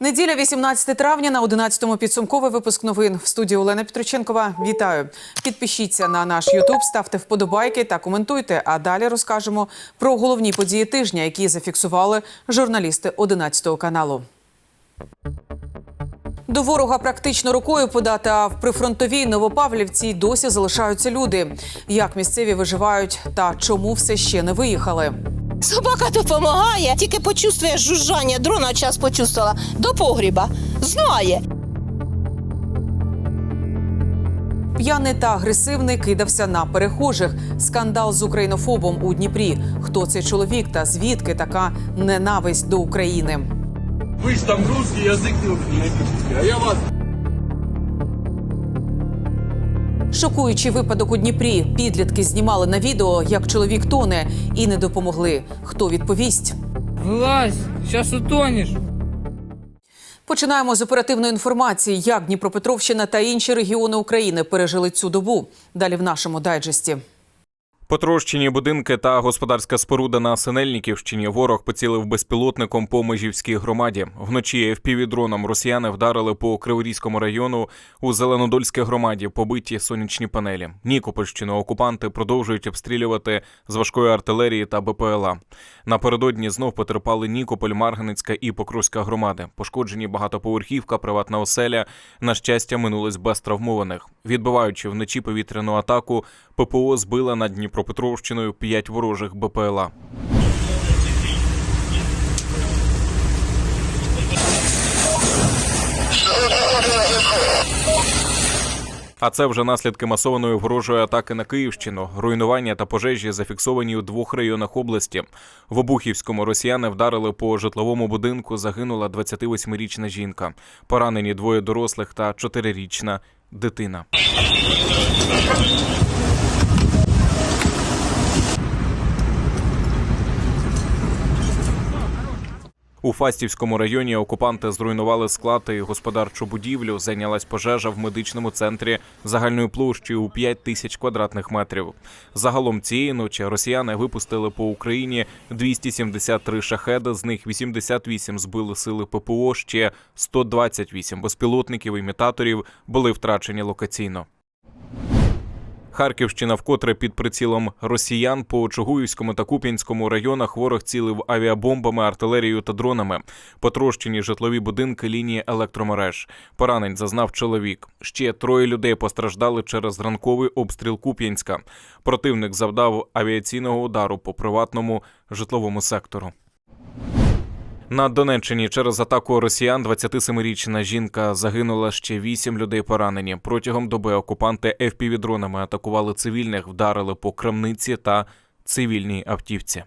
Неділя, 18 травня на 11-му підсумковий випуск новин в студії Олена Петроченкова. Вітаю! Підпишіться на наш Ютуб, ставте вподобайки та коментуйте. А далі розкажемо про головні події тижня, які зафіксували журналісти 11 каналу. До ворога практично рукою подати, а в прифронтовій Новопавлівці досі залишаються люди. Як місцеві виживають та чому все ще не виїхали? Собака допомагає, тільки почувствує жужжання дрона, час почувствувала до погріба. Знає. П'яний та агресивний кидався на перехожих. Скандал з українофобом у Дніпрі. Хто цей чоловік та звідки така ненависть до України? Вы же там русский язык не напишите, а я вас Шокуючий випадок у Дніпрі. Підлітки знімали на відео, як чоловік тоне, і не допомогли. Хто відповість? Вылазь, зараз утонеш. Починаємо з оперативної інформації, як Дніпропетровщина та інші регіони України пережили цю добу. Далі в нашому дайджесті. Потрощені будинки та господарська споруда на Синельниківщині ворог поцілив безпілотником по Межівській громаді. Вночі FPV-дроном росіяни вдарили по Криворізькому району у Зеленодольській громаді, побиті сонячні панелі. Нікопольщину окупанти продовжують обстрілювати з важкої артилерії та БПЛА. Напередодні знов потерпали Нікополь, Марганецька і Покровська громади. Пошкоджені багатоповерхівка, приватна оселя. На щастя, минулись без травмованих. Відбиваючи вночі повітряну атаку, ППО збила над Дніпропетровщиною п'ять ворожих БПЛА. А це вже наслідки масованої ворожої атаки на Київщину. Руйнування та пожежі зафіксовані у двох районах області. В Обухівському росіяни вдарили по житловому будинку. Загинула 28-річна жінка. Поранені двоє дорослих та 4-річна дитина. У Фастівському районі окупанти зруйнували склад і господарчу будівлю. Зайнялась пожежа в медичному центрі загальною площею у 5 тисяч квадратних метрів. Загалом цієї ночі росіяни випустили по Україні 273 шахеди. З них 88 збили сили ППО. Ще 128 безпілотників імітаторів були втрачені локаційно. Харківщина вкотре під прицілом росіян по Чугуївському та Куп'янському районах ворог цілив авіабомбами, артилерією та дронами. Потрощені житлові будинки лінії електромереж. Поранень зазнав чоловік. Ще троє людей постраждали через ранковий обстріл Куп'янська. Противник завдав авіаційного удару по приватному житловому сектору. На Донеччині через атаку росіян 27-річна жінка загинула ще 8 людей поранені. Протягом доби окупанти FPV-дронами атакували цивільних, вдарили по крамниці та цивільній автівці.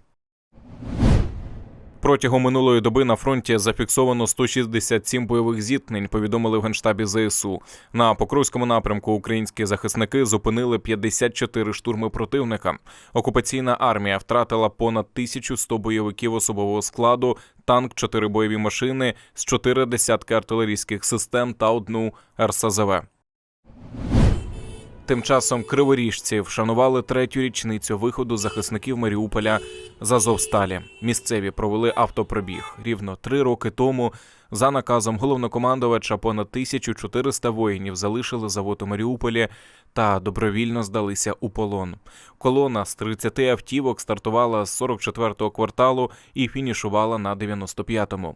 Протягом минулої доби на фронті зафіксовано 167 бойових зіткнень. Повідомили в генштабі ЗСУ. На Покровському напрямку українські захисники зупинили 54 штурми противника. Окупаційна армія втратила понад 1100 бойовиків особового складу, танк, 4 бойові машини з 4 десятки артилерійських систем та одну РСЗВ. Тим часом криворіжці вшанували третю річницю виходу захисників Маріуполя з Азовсталі. Місцеві провели автопробіг. Рівно три роки тому, за наказом головнокомандувача, понад 1400 воїнів залишили завод у Маріуполі та добровільно здалися у полон. Колона з 30 автівок стартувала з 44-го кварталу і фінішувала на 95-му.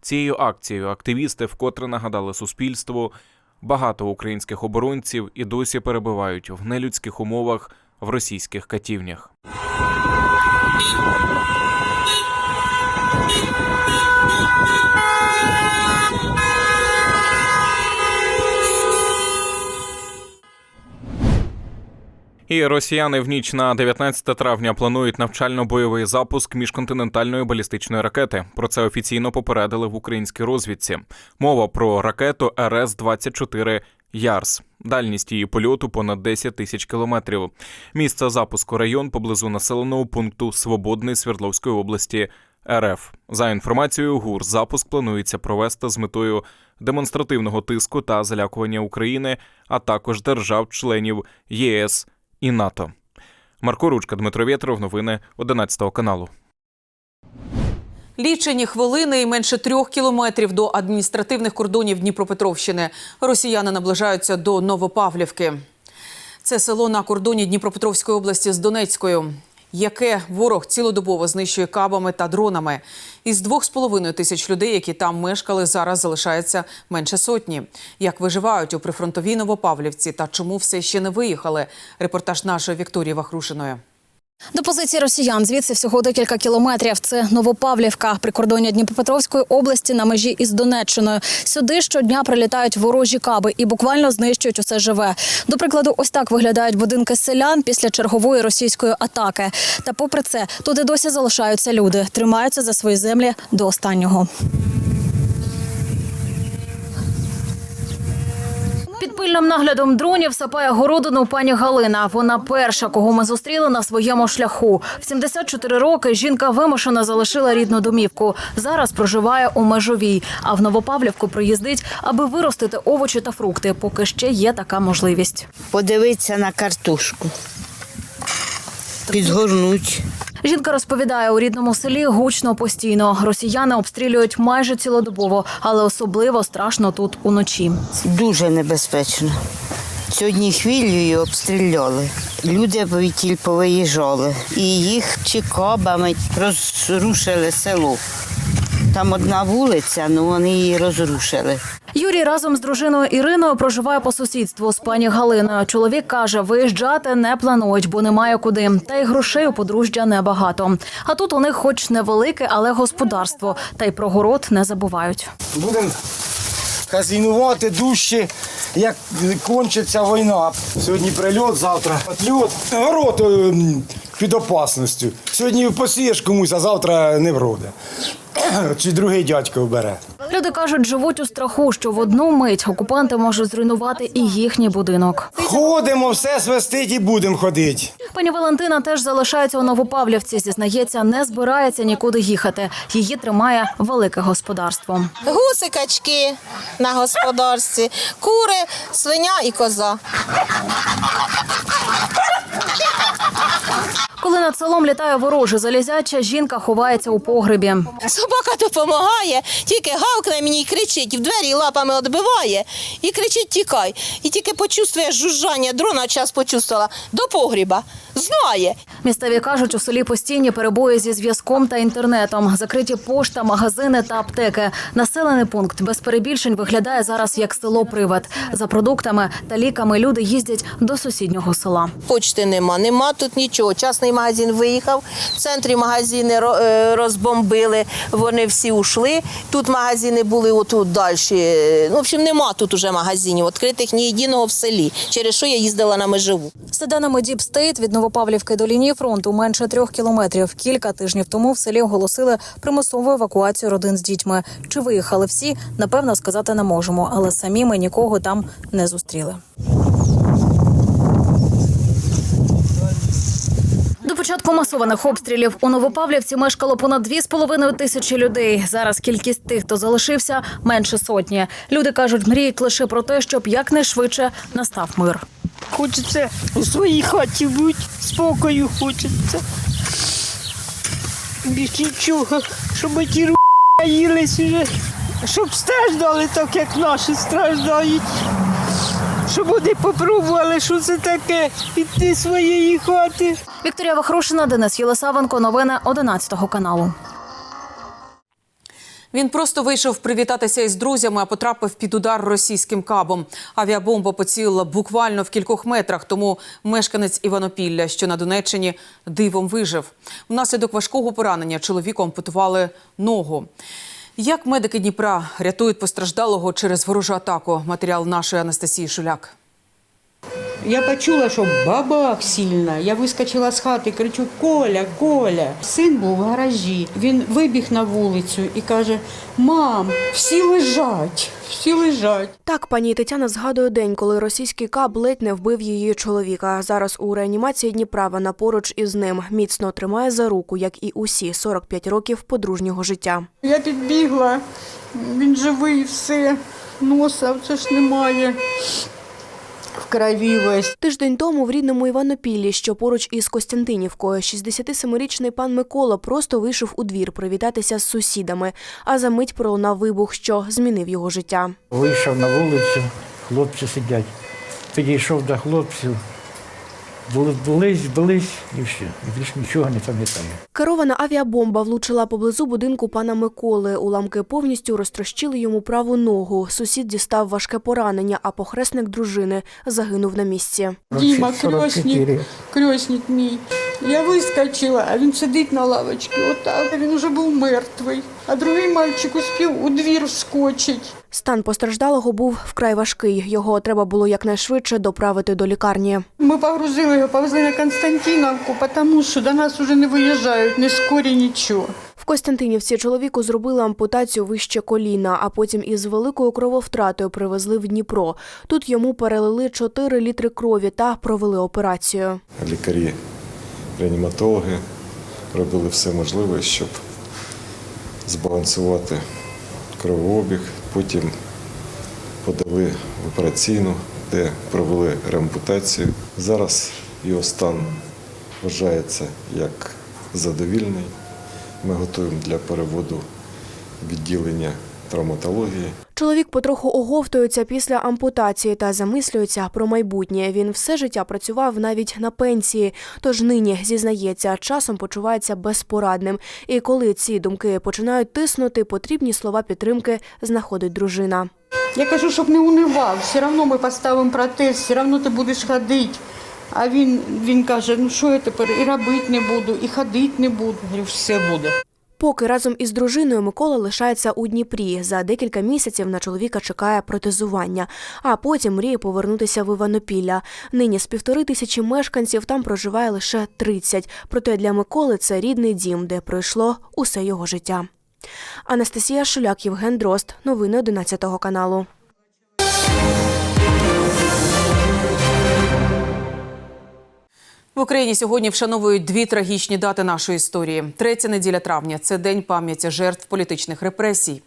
Цією акцією активісти вкотре нагадали суспільству. Багато українських оборонців і досі перебувають в нелюдських умовах в російських катівнях. І росіяни в ніч на 19 травня планують навчально-бойовий запуск міжконтинентальної балістичної ракети. Про це офіційно попередили в українській розвідці. Мова про ракету РС 24 Ярс. Дальність її польоту понад 10 тисяч кілометрів. Місце запуску район поблизу населеного пункту Свободний Свердловської області РФ. За інформацією ГУР, запуск планується провести з метою демонстративного тиску та залякування України, а також держав-членів ЄС і НАТО. Марко Ручка, Дмитро Вєтров, новини 11 каналу. Лічені хвилини і менше трьох кілометрів до адміністративних кордонів Дніпропетровщини. Росіяни наближаються до Новопавлівки. Це село на кордоні Дніпропетровської області з Донецькою, яке ворог цілодобово знищує кабами та дронами. Із двох з половиною тисяч людей, які там мешкали, зараз залишається менше сотні. Як виживають у прифронтовій Новопавлівці та чому все ще не виїхали? Репортаж нашої Вікторії Вахрушиної. До позиції росіян звідси всього декілька кілометрів. Це Новопавлівка, прикордоння Дніпропетровської області на межі із Донеччиною. Сюди щодня прилітають ворожі каби і буквально знищують усе живе. До прикладу, ось так виглядають будинки селян після чергової російської атаки. Та попри це, тут і досі залишаються люди, тримаються за свої землі до останнього. Під пильним наглядом дронів сапає городину пані Галина. Вона перша, кого ми зустріли на своєму шляху. В 74 роки жінка вимушено залишила рідну домівку. Зараз проживає у Межовій, а в Новопавлівку приїздить, аби виростити овочі та фрукти, поки ще є така можливість. подивитися на картошку. Підгорнуть. Жінка розповідає, у рідному селі гучно постійно. Росіяни обстрілюють майже цілодобово, але особливо страшно тут уночі. Дуже небезпечно. Сьогодні хвилею обстріляли. Люди повітіль повиїжджали. І їх чи кабами розрушили село. Там одна вулиця, ну вони її розрушили. Юрій разом з дружиною Іриною проживає по сусідству з пані Галиною. Чоловік каже, виїжджати не планують, бо немає куди. Та й грошей у подружжя небагато. А тут у них, хоч невелике, але господарство, та й про город не забувають. Будемо хазінувати дужче, як кончиться війна. Сьогодні прильот, завтра отльот. Город ем, під опасністю. Сьогодні посієш комусь, а завтра не вроде. Чи другий дядько вбере. Люди кажуть, живуть у страху, що в одну мить окупанти можуть зруйнувати і їхній будинок. Ходимо, все свистить і будемо ходити. Пані Валентина теж залишається у Новопавлівці. Зізнається, не збирається нікуди їхати. Її тримає велике господарство. Гуси, качки на господарстві, кури, свиня і коза. Коли над селом літає вороже залізяча, жінка ховається у погребі. Собака допомагає, тільки гавкне мені і кричить, в двері лапами відбиває і кричить тікай. І тільки почувствує жужжання дрона, час почувствувала, до погріба. Знає. Місцеві кажуть, у селі постійні перебої зі зв'язком та інтернетом, закриті пошта, магазини та аптеки. Населений пункт без перебільшень виглядає зараз як село Привид. За продуктами та ліками люди їздять до сусіднього села. Почти нема, нема тут нічого. Частний магазин виїхав, в центрі магазини е, розбомбили, вони всі ушли. Тут магазини були отут далі. Ну, в общем, нема тут уже магазинів, відкритих ні єдиного в селі, через що я їздила на межеву. Deep State, від Новопавлівки до лінії фронту менше трьох кілометрів. Кілька тижнів тому в селі оголосили примусову евакуацію родин з дітьми. Чи виїхали всі, напевно, сказати не можемо, але самі ми нікого там не зустріли. Початку масованих обстрілів у Новопавлівці мешкало понад 2,5 тисячі людей. Зараз кількість тих, хто залишився, менше сотні. Люди кажуть, мріють лише про те, щоб якнайшвидше настав мир. Хочеться у своїй хаті бути, спокою хочеться. Більш нічого, щоб ті ру їлись щоб страждали так, як наші страждають. Щоб вони попробували, що це таке, піти своєї хати. Вікторія Вахрушина, Денис Єлисавенко. Новини 11 каналу. Він просто вийшов привітатися із друзями, а потрапив під удар російським кабом. Авіабомба поцілила буквально в кількох метрах. Тому мешканець Іванопілля, що на Донеччині, дивом вижив. Внаслідок важкого поранення чоловіку ампутували ногу. Як медики Дніпра рятують постраждалого через ворожу атаку? Матеріал нашої Анастасії Шуляк. Я почула, що бабах сильна. Я вискочила з хати, кричу: Коля, Коля. Син був в гаражі. Він вибіг на вулицю і каже: Мам, всі лежать, всі лежать. Так, пані Тетяна згадує день, коли російський каб ледь не вбив її чоловіка. Зараз у реанімації Дніпра вона поруч із ним міцно тримає за руку, як і усі 45 років подружнього життя. Я підбігла, він живий, все, носа, це ж немає. Крови весь. Тиждень тому в рідному Іванопіллі, що поруч із Костянтинівкою, 67-річний пан Микола просто вийшов у двір привітатися з сусідами, а за мить пролунав вибух, що змінив його життя. Вийшов на вулицю, хлопці сидять. Підійшов до хлопців, були, булись, булись і все. І більше нічого не пам'ятаю. Керована авіабомба влучила поблизу будинку пана Миколи. Уламки повністю розтрощили йому праву ногу. Сусід дістав важке поранення, а похресник дружини загинув на місці. Діма, 44. крьосник, крьосник мій. Я вискочила, а він сидить на лавочці, отак. Він вже був мертвий. А другий мальчик успів у двір вскочити. Стан постраждалого був вкрай важкий. Його треба було якнайшвидше доправити до лікарні. Ми погрузили його, повезли на Константиновку, тому що до нас вже не виїжджають, не скорі нічого. В Костянтинівці чоловіку зробили ампутацію вище коліна, а потім із великою крововтратою привезли в Дніпро. Тут йому перелили 4 літри крові та провели операцію. лікарі, реаніматологи робили все можливе, щоб збалансувати кровообіг. Потім подали в операційну, де провели реампутацію. Зараз його стан вважається як задовільний. Ми готуємо для переводу відділення травматології. Чоловік потроху оговтується після ампутації та замислюється про майбутнє. Він все життя працював навіть на пенсії, тож нині зізнається, часом почувається безпорадним. І коли ці думки починають тиснути, потрібні слова підтримки знаходить дружина. Я кажу, щоб не унивав, все одно ми поставимо протез, все одно ти будеш ходити. А він, він каже, ну що я тепер і робити не буду, і ходити не буду. Я говорю, все буде. Поки разом із дружиною Микола лишається у Дніпрі. За декілька місяців на чоловіка чекає протезування, а потім мріє повернутися в Іванопілля. Нині з півтори тисячі мешканців там проживає лише 30. Проте для Миколи це рідний дім, де пройшло усе його життя. Анастасія Шуляк, Євген Дрозд. Новини 11 каналу. В Україні сьогодні вшановують дві трагічні дати нашої історії. Третя неділя травня це день пам'яті жертв політичних репресій.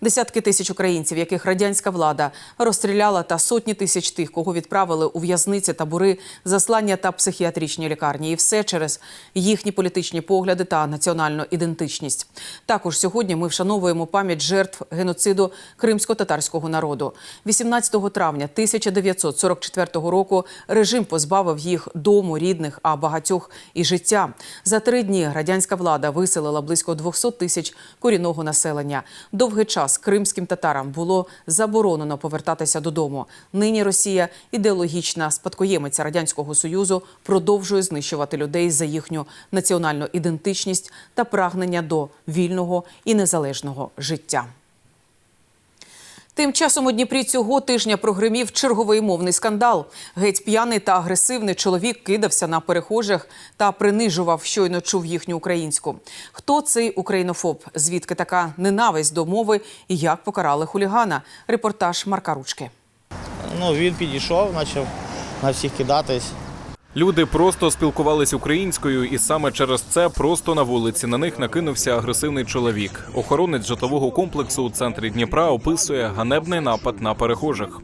Десятки тисяч українців, яких радянська влада розстріляла, та сотні тисяч тих, кого відправили у в'язниці, табори, заслання та психіатричні лікарні. І все через їхні політичні погляди та національну ідентичність. Також сьогодні ми вшановуємо пам'ять жертв геноциду кримсько-татарського народу. 18 травня 1944 року режим позбавив їх дому, рідних, а багатьох і життя. За три дні радянська влада виселила близько 200 тисяч корінного населення. Довгий час кримським татарам було заборонено повертатися додому. Нині Росія, ідеологічна спадкоємиця радянського союзу, продовжує знищувати людей за їхню національну ідентичність та прагнення до вільного і незалежного життя. Тим часом у Дніпрі цього тижня прогримів черговий мовний скандал. Геть п'яний та агресивний чоловік кидався на перехожих та принижував, щойно чув їхню українську. Хто цей українофоб? Звідки така ненависть до мови і як покарали хулігана? Репортаж Марка Ручки. Ну, він підійшов, почав на всіх кидатись. Люди просто спілкувались українською, і саме через це просто на вулиці на них накинувся агресивний чоловік. Охоронець житлового комплексу у центрі Дніпра описує ганебний напад на перехожих.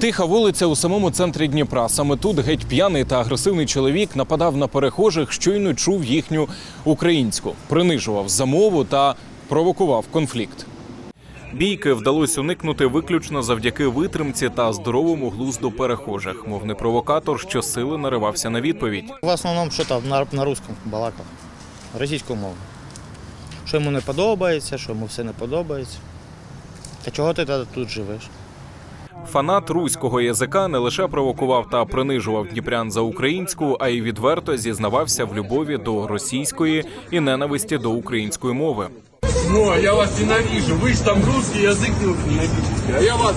Тиха вулиця у самому центрі Дніпра. Саме тут геть п'яний та агресивний чоловік нападав на перехожих, щойно чув їхню українську, принижував замову та провокував конфлікт. Бійки вдалося уникнути виключно завдяки витримці та здоровому глузду перехожих. Мовний провокатор щосили наривався на відповідь. В основному що там на, на русском балакав, російську мову. Що йому не подобається, що йому все не подобається. Та чого ти тут живеш? Фанат руського язика не лише провокував та принижував дніпрян за українську, а й відверто зізнавався в любові до російської і ненависті до української мови. Ну, я вас ненавижу. Ви ж там русский язик не напишете, а я вас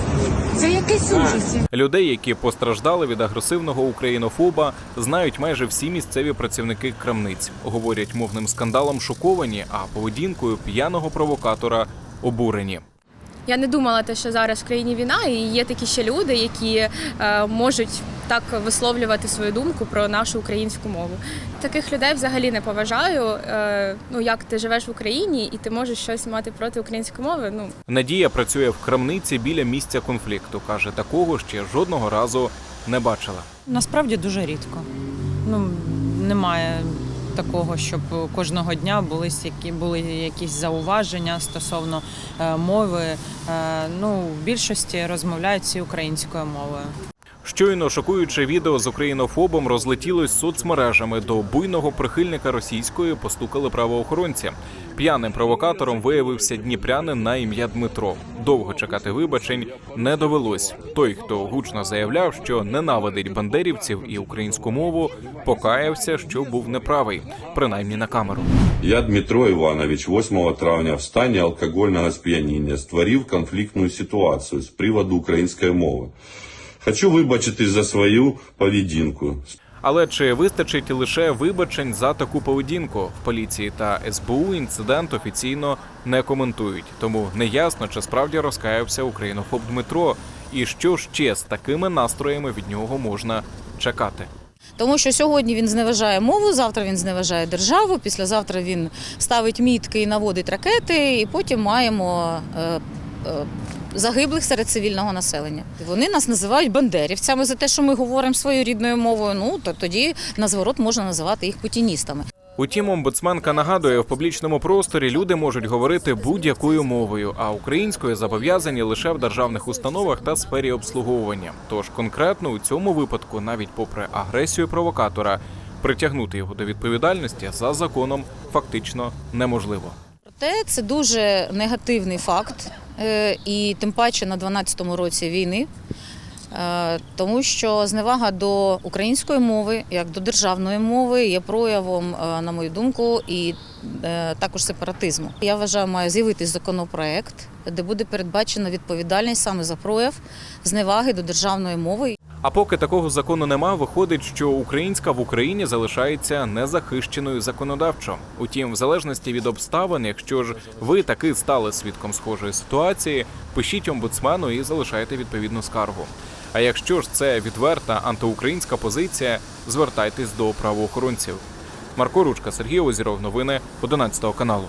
Це якийсь ужас. Людей, які постраждали від агресивного українофоба, знають майже всі місцеві працівники крамниць. Говорять, мовним скандалом шоковані, а поведінкою п'яного провокатора обурені. Я не думала, те, що зараз в країні війна, і є такі ще люди, які е, можуть так висловлювати свою думку про нашу українську мову. Таких людей взагалі не поважаю. Е, Ну як ти живеш в Україні і ти можеш щось мати проти української мови? Ну Надія працює в крамниці біля місця конфлікту. каже, такого ще жодного разу не бачила. Насправді дуже рідко. Ну немає такого, щоб кожного дня були які були якісь зауваження стосовно е, мови. Е, ну, в більшості розмовляють всі українською мовою. Щойно шокуюче відео з українофобом розлетілось соцмережами. До буйного прихильника російської постукали правоохоронці. П'яним провокатором виявився дніпрянин на ім'я Дмитро. Довго чекати вибачень не довелось. Той, хто гучно заявляв, що ненавидить бандерівців і українську мову, покаявся, що був неправий, принаймні на камеру. Я Дмитро Іванович 8 травня в стані алкогольного сп'яніння створив конфліктну ситуацію з приводу української мови. Хочу вибачитись за свою поведінку. Але чи вистачить лише вибачень за таку поведінку? В поліції та СБУ інцидент офіційно не коментують, тому неясно, чи справді розкаявся українофоб Дмитро, і що ще з такими настроями від нього можна чекати. Тому що сьогодні він зневажає мову, завтра він зневажає державу, післязавтра він ставить мітки і наводить ракети, і потім маємо е, е, загиблих серед цивільного населення. Вони нас називають бандерівцями за те, що ми говоримо своєю рідною мовою. Ну то тоді на зворот можна називати їх путіністами. Утім, омбудсменка нагадує, в публічному просторі люди можуть говорити будь-якою мовою, а українською зобов'язані лише в державних установах та сфері обслуговування. Тож конкретно у цьому випадку, навіть попри агресію провокатора, притягнути його до відповідальності за законом фактично неможливо. Проте це дуже негативний факт, е, і тим паче на 12-му році війни. Е, Тому що зневага до української мови, як до державної мови, є проявом, е, на мою думку, і також сепаратизму. Я вважаю, має з'явитись законопроект, де буде передбачена відповідальність саме за прояв зневаги до державної мови. А поки такого закону нема, виходить, що українська в Україні залишається незахищеною законодавчо. Утім, в залежності від обставин, якщо ж ви таки стали свідком схожої ситуації, пишіть омбудсмену і залишайте відповідну скаргу. А якщо ж це відверта антиукраїнська позиція, звертайтесь до правоохоронців. Марко Ручка, Сергій Озіров, новини 11 каналу.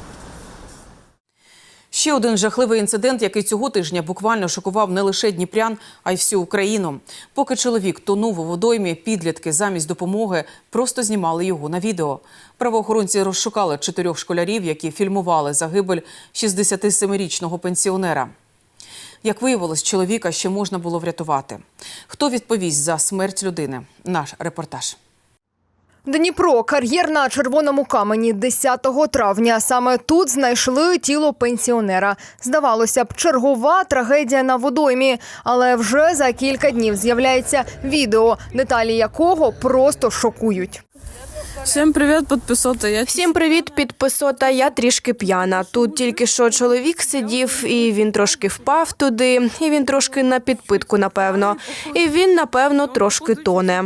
Ще один жахливий інцидент, який цього тижня буквально шокував не лише Дніпрян, а й всю Україну. Поки чоловік тонув у водоймі, підлітки замість допомоги просто знімали його на відео. Правоохоронці розшукали чотирьох школярів, які фільмували загибель 67-річного пенсіонера. Як виявилось, чоловіка ще можна було врятувати. Хто відповість за смерть людини? Наш репортаж. Дніпро, кар'єр на червоному камені 10 травня. Саме тут знайшли тіло пенсіонера. Здавалося б, чергова трагедія на водоймі, але вже за кілька днів з'являється відео, деталі якого просто шокують. Всім привіт, підписота. Я Всім привіт, підписота. Я трішки п'яна. Тут тільки що чоловік сидів, і він трошки впав туди, і він трошки на підпитку, напевно. І він, напевно, трошки тоне.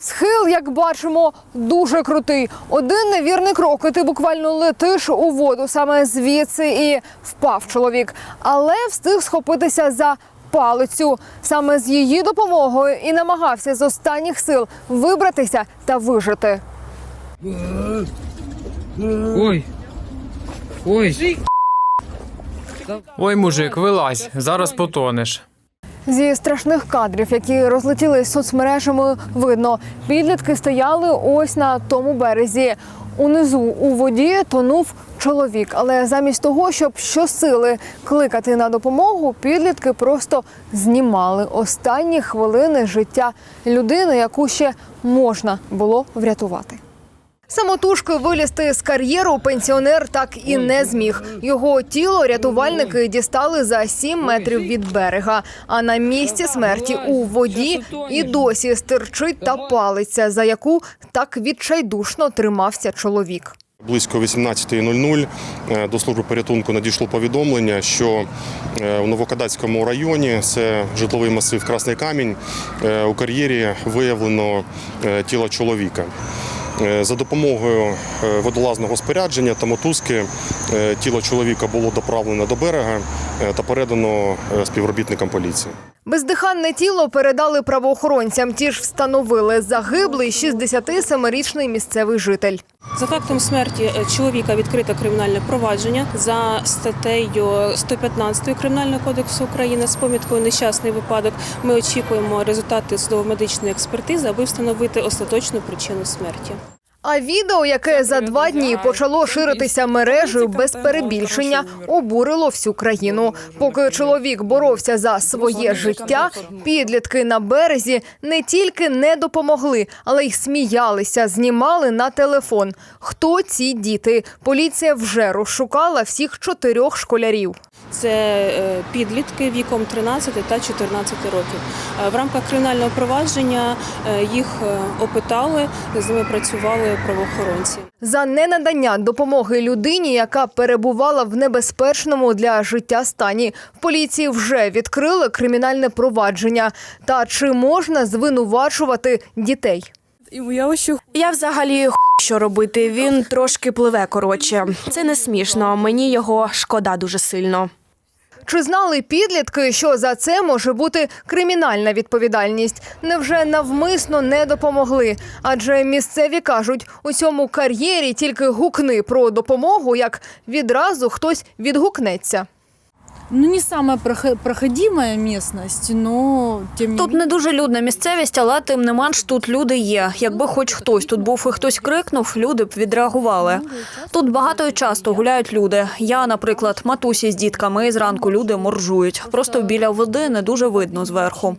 Схил, як бачимо, дуже крутий. Один невірний крок, і ти буквально летиш у воду саме звідси і впав чоловік, але встиг схопитися за палицю. Саме з її допомогою і намагався з останніх сил вибратися та вижити. Ой. Ой. Ой, мужик, вилазь, зараз потонеш. Зі страшних кадрів, які розлетілись соцмережами, видно, підлітки стояли ось на тому березі. Унизу у воді тонув чоловік, але замість того, щоб щосили кликати на допомогу, підлітки просто знімали останні хвилини життя людини, яку ще можна було врятувати. Самотужки вилізти з кар'єру пенсіонер так і не зміг. Його тіло рятувальники дістали за 7 метрів від берега. А на місці смерті у воді і досі стирчить та палиця, за яку так відчайдушно тримався чоловік. Близько 18.00 е, до служби порятунку надійшло повідомлення, що е, у Новокадацькому районі, це житловий масив Красний Камінь, е, у кар'єрі виявлено е, тіло чоловіка. Е, За допомогою е, водолазного спорядження та мотузки Тіло чоловіка було доправлено до берега е, та передано е, співробітникам поліції. Бездиханне тіло передали правоохоронцям. Ті ж встановили загиблий 67-річний місцевий житель. За фактом смерті е, чоловіка відкрито кримінальне провадження за статтею 115 Кримінального кодексу України з поміткою нещасний випадок. Ми очікуємо результати судово-медичної експертизи, аби встановити остаточну причину смерті. А відео, яке за два дні почало ширитися мережею без перебільшення, обурило всю країну. Поки чоловік боровся за своє життя, підлітки на березі не тільки не допомогли, але й сміялися, знімали на телефон. Хто ці діти? Поліція вже розшукала всіх чотирьох школярів. Це е, підлітки віком 13 та 14 років. Е, В рамках кримінального провадження е, їх опитали, з ними працювали правоохоронці. За ненадання допомоги людині, яка перебувала в небезпечному для життя стані, в поліції вже відкрили кримінальне провадження. Та чи можна звинувачувати дітей? Я взагалі що робити. Він трошки пливе коротше. Це не смішно. Мені його шкода дуже сильно. Чи знали підлітки, що за це може бути кримінальна відповідальність? Невже навмисно не допомогли? Адже місцеві кажуть, у цьому кар'єрі тільки гукни про допомогу, як відразу хтось відгукнеться. Ну, не самая проходима проходимая местность, но тем не Тут не дуже людна місцевість, але тим не менш тут люди є. Якби хоч хтось тут був і хтось крикнув, люди б відреагували. Тут багато і часто гуляють люди. Я, наприклад, матусі з дітками, і зранку люди моржують. Просто біля води не дуже видно зверху.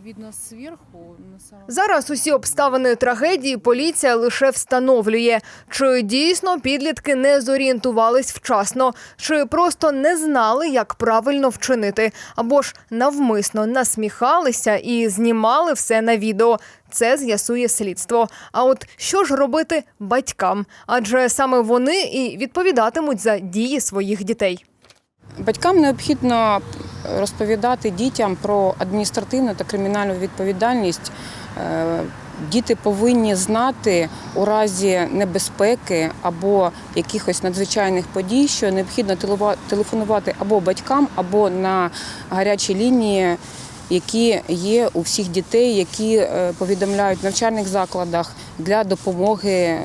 Зараз усі обставини трагедії поліція лише встановлює, чи дійсно підлітки не зорієнтувались вчасно, чи просто не знали, як правильно вчинити, або ж навмисно насміхалися і знімали все на відео. Це з'ясує слідство. А от що ж робити батькам? Адже саме вони і відповідатимуть за дії своїх дітей. Батькам необхідно розповідати дітям про адміністративну та кримінальну відповідальність. Е, Діти повинні знати у разі небезпеки або якихось надзвичайних подій, що необхідно телефонувати або батькам, або на гарячі лінії, які є у всіх дітей, які е, повідомляють в навчальних закладах для допомоги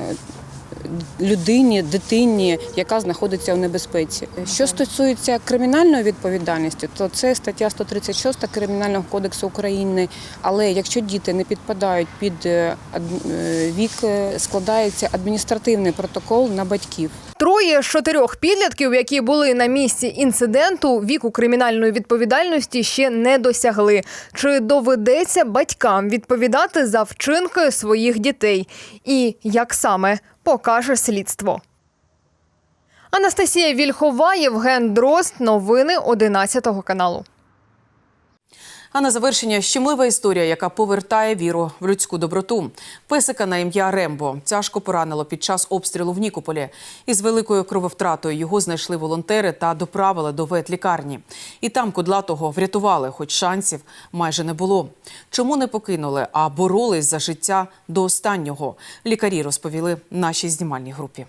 людині, дитині, яка знаходиться в небезпеці. Що стосується кримінальної відповідальності, то це стаття 136 Кримінального кодексу України. Але якщо діти не підпадають під е, е, вік, е, складається адміністративний протокол на батьків. Троє з чотирьох підлітків, які були на місці інциденту, віку кримінальної відповідальності ще не досягли. Чи доведеться батькам відповідати за вчинки своїх дітей? І як саме покаже слідство? Анастасія Вільхова, Євген Дрозд. Новини 11 каналу. А на завершення щемлива історія, яка повертає віру в людську доброту. Песика на ім'я Рембо тяжко поранило під час обстрілу в Нікополі. Із великою крововтратою його знайшли волонтери та доправили до ветлікарні. І там кудлатого врятували, хоч шансів майже не було. Чому не покинули, а боролись за життя до останнього? Лікарі розповіли нашій знімальній групі.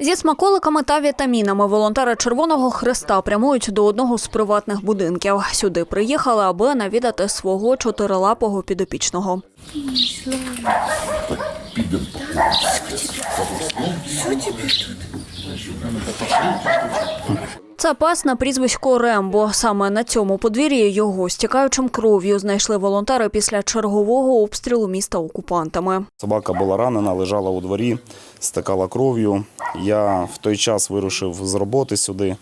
Зі смаколиками та вітамінами волонтери Червоного Хреста прямують до одного з приватних будинків. Сюди приїхали, аби навідати свого чотирилапого підопічного. Це пес на прізвисько Рембо. Саме на цьому подвір'ї його стікаючим кров'ю знайшли волонтери після чергового обстрілу міста окупантами. Собака була ранена, лежала у дворі, стикала кров'ю. Я в той час вирушив з роботи сюди.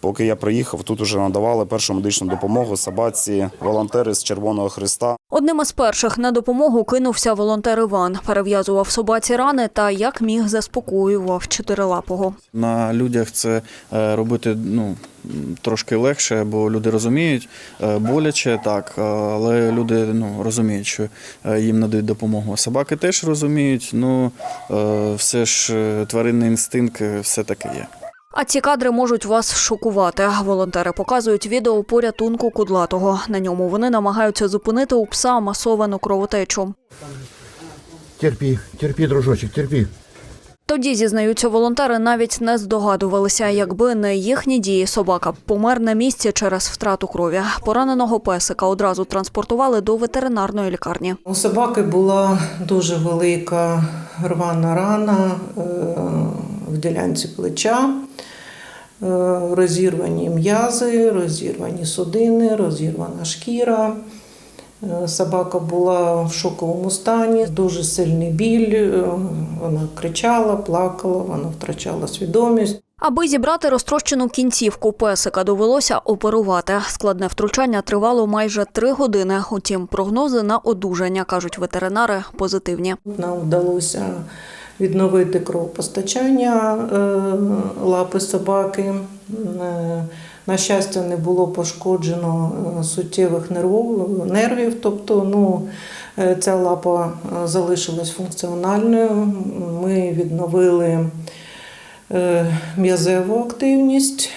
Поки я приїхав, тут уже надавали першу медичну допомогу собаці, волонтери з Червоного Христа. Одним із перших на допомогу кинувся волонтер Іван. Перев'язував собаці рани та як міг заспокоював чотирилапого. На людях це е, робити ну, трошки легше, бо люди розуміють, е, боляче так, е, але люди ну, розуміють, що е, їм надають допомогу. Собаки теж розуміють, ну все ж тваринний інстинкт все таки є. А ці кадри можуть вас шокувати. Волонтери показують відео порятунку кудлатого. На ньому вони намагаються зупинити у пса масовану кровотечу. Терпи, терпи, дружочек, терпи. Тоді зізнаються волонтери, навіть не здогадувалися, якби не їхні дії, собака помер на місці через втрату крові. Пораненого песика одразу транспортували до ветеринарної лікарні. У собаки була дуже велика рвана рана е, в ділянці плеча, е, розірвані м'язи, розірвані судини, розірвана шкіра. Е, Собака була в шоковому стані, дуже сильний біль. е, Вона кричала, плакала, вона втрачала свідомість. Аби зібрати розтрощену кінцівку песика, довелося оперувати. Складне втручання тривало майже три години. Утім, прогнози на одужання кажуть ветеринари позитивні. Нам вдалося відновити кровопостачання е, лапи собаки. На щастя, не було пошкоджено е, суттєвих нервів, тобто ну, е, ця лапа е, залишилась функціональною. Ми відновили м'язеву активність,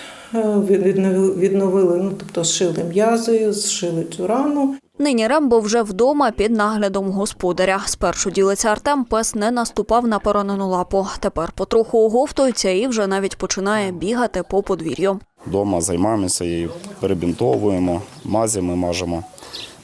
відновили, ну, тобто зшили м'язи, зшили цю рану. Нині Рембо вже вдома під наглядом господаря. Спершу ділиться Артем, пес не наступав на поранену лапу. Тепер потроху оговтується і вже навіть починає бігати по подвір'ю. Дома займаємося її, перебінтовуємо, мазями мажемо.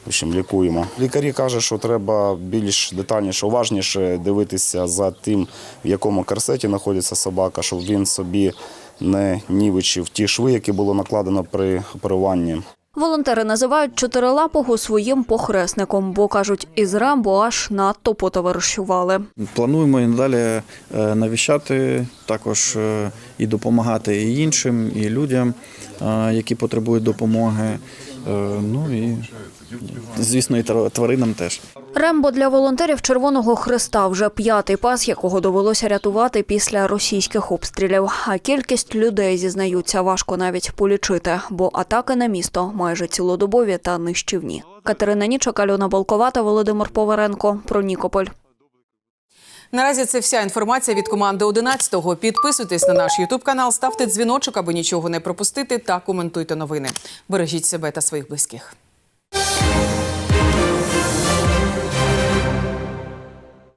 В общем, лікуємо. Лікарі кажуть, що треба більш детальніше, уважніше дивитися за тим, в якому корсеті знаходиться собака, щоб він собі не нівичив ті шви, які було накладено при оперуванні. Волонтери називають чотирилапого своїм похресником, бо кажуть, із Рембо аж надто потоваришували. Плануємо і надалі е, навіщати, також е, і допомагати і іншим, і людям, е, які потребують допомоги. Ну і звісно, і тваринам теж. Рембо для волонтерів Червоного Христа вже п'ятий пас, якого довелося рятувати після російських обстрілів. А кількість людей зізнаються важко навіть полічити, бо атаки на місто майже цілодобові та нищівні. Катерина Нічок, Альона Болковата, Володимир Поваренко про Нікополь. Наразі це вся інформація від команди 11-го. Підписуйтесь на наш Ютуб канал, ставте дзвіночок, аби нічого не пропустити, та коментуйте новини. Бережіть себе та своїх близьких.